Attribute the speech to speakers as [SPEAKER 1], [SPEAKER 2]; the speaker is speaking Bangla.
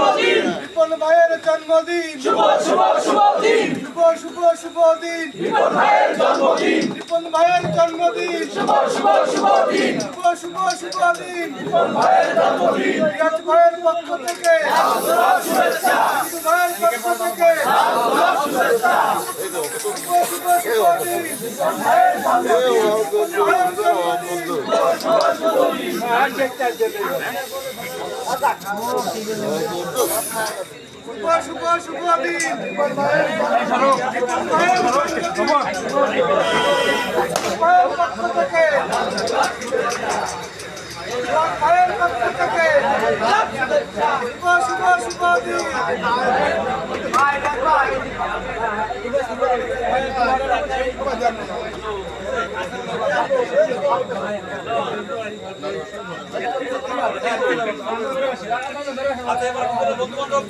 [SPEAKER 1] জন্মদিন।
[SPEAKER 2] রিপন ভাইয়ের জন্মদিন।
[SPEAKER 1] শুভ শুভ শুভ দিন।
[SPEAKER 2] শুভ শুভ শুভ দিন।
[SPEAKER 1] রিপন ভাইয়ের জন্মদিন।
[SPEAKER 2] রিপন ভাইয়ের জন্মদিন।
[SPEAKER 1] শুভ শুভ শুভ দিন।
[SPEAKER 2] শুভ শুভ শুভ দিন।
[SPEAKER 1] রিপন ভাইয়ের জন্মদিন।
[SPEAKER 2] বিরাট ভাইয়ের পক্ষ থেকে।
[SPEAKER 1] শুভেচ্ছা।
[SPEAKER 2] ভাইয়ের পক্ষ থেকে। শুভ শুভ শুভ দিন। শুভ শুভ শুভ দিন রিপন ভাইয়ের ভাইয়ের পক্ষ থেকে বিরাট ভাইয়ের পক্ষ থেকে আচ্ছা এবার
[SPEAKER 1] বন্ধু বান্ধব